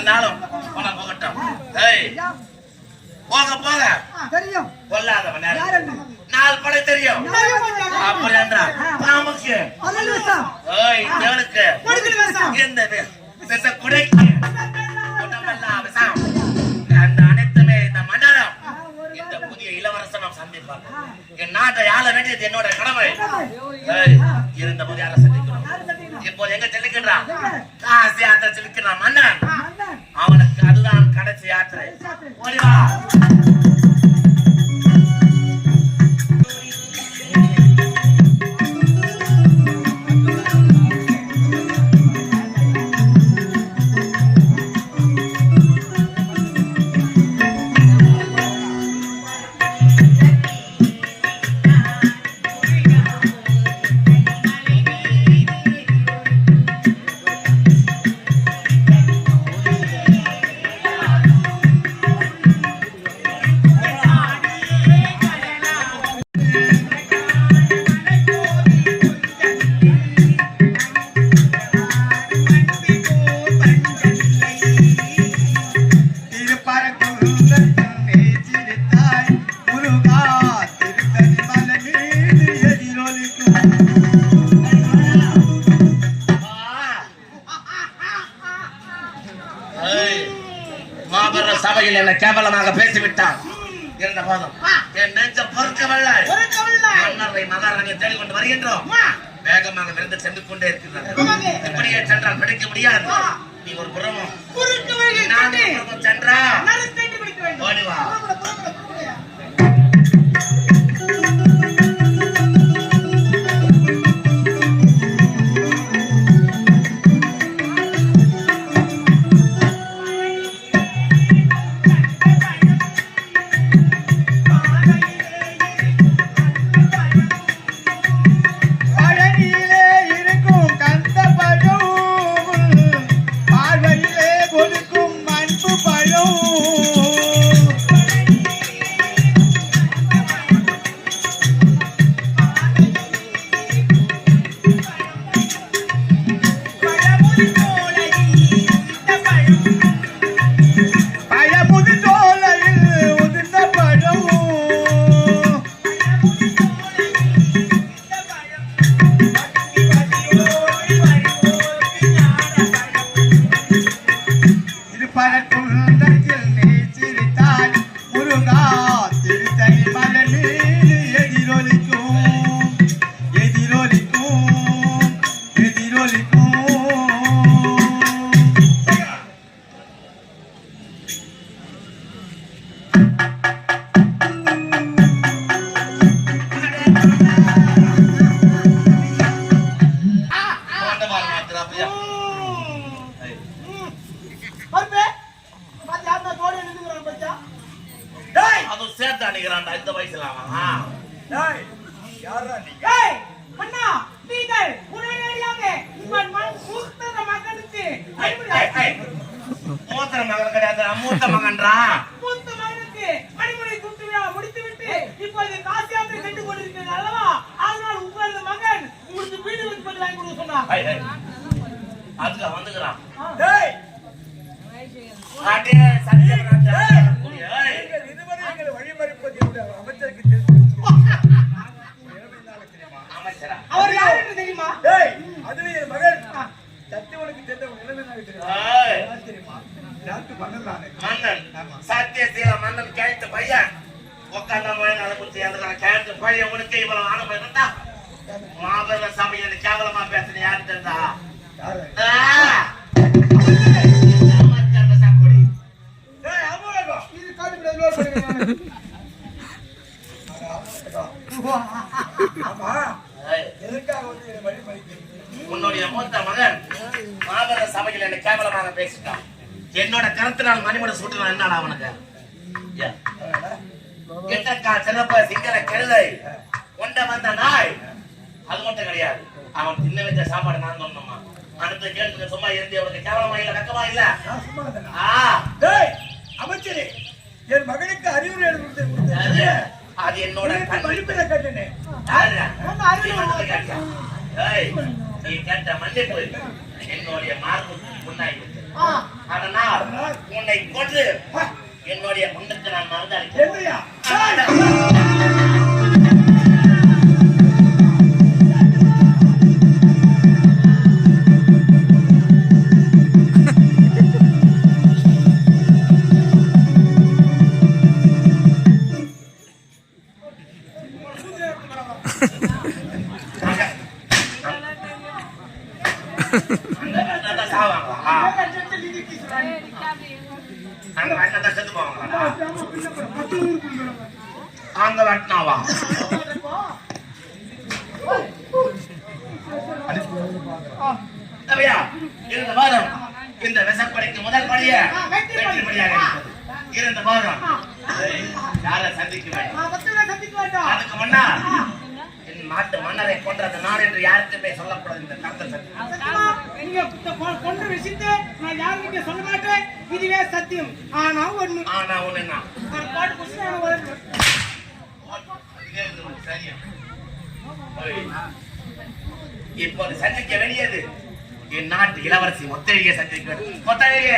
இருந்தாலும் போனா போகட்டும். போக போக. தெரியும். கொல்லாதவன்? நாலு படை தெரியும். அப்படி தேவனுக்கு. விஷம். இந்த குடைக்கு. உடம்பெல்லாம் விஷம். அந்த அனைத்துமே இந்த மண்டலம் இந்த புதிய இளவரசனம் சந்திப்பாங்க. என் நாட்டை ஆள வேண்டியது என்னோட கடமை. இருந்த போது யாரை சந்திக்கணும்? இப்போது எங்க செலுக்கின்றான் காசி யாத்திரை செலுக்கிறான் மன்னன். Olha lá! கேவலமாக பேசிவிட்டான் இருந்த போதும். என் நெஞ்சம் பொறுக்கவில்லை. மன்னரை மகாராணியை தேடிக் கொண்டு வருகின்றோம். வேகமாக விருந்து சென்று கொண்டே இருக்கிறார்கள் ஆமாங்க. இப்படியே சென்றால் பிடிக்க முடியாது. நீ ஒரு புறமும். சென்று. ஒரு சத்தியசீல மன்னன் கேட்டு பையன். உட்கார்ந்த மகன் அதை குறித்து எதுக்கான கேட்டு பையன் உனக்கு இவ்வளவு ஆனப்ப இருந்தா? மாபெரும் சபையில் கேவலமா பேசுன யாரு தெரிந்தா உன்னுடைய மூத்த மகன் மாபெர சபையில் என்ன கேவலமாக பேசிட்டான். என்னோட கருத்தினால் மணிமணி சூட்டினான் என்னடா அவனுக்கு? கிட்டக்கா சிறப்ப சிங்கள கழுதை கொண்ட வந்த நாய். அது மட்டும் கிடையாது. அவன் தின்ன வச்ச சாப்பாடு நான் சொன்னோமா அடுத்த கேட்டு சும்மா இருந்து அவனுக்கு கேவலமா இல்ல வெக்கமா இல்ல? அமைச்சரே. என் மகனுக்கு அறிவுரை எடுத்து அது அது என்னோட கொடுத்து கண் மன்னிப்பிட கேட்டேனே. யாரு? ஒண்ணு அறிவு நீ கேட்ட மன்னிப்பு என்னுடைய மார்பு முன்னாடி அதனால் உன்னை கொன்று. அங்க வெட்டினாவா? இருந்த இந்த விசப்படைக்கு முதல் படிய வெற்றி படி. வெற்றி படியாக. இருந்த ஏய், யாரை சந்திக்க வேண்டும். அதுக்கு முன்னா என் நாட்டு மன்னரை கொன்றது நான் என்று யாருக்குமே சொல்லக்கூடாது இந்த கருத்தை சத்தி சத்தியமா, நீங்க கொன்ற விஷயத்தை நான் யாருக்கிட்ட சொல்ல மாட்டேன் இதுவே சத்தியம் ஆனா ஒண்ணு ஆனா ஒண்ணு நான் பாட்டு இப்போது சந்திக்க வேண்டியது என் நாட்டு இளவரசி ஒத்தழிய சந்திக்க ஒத்தழிய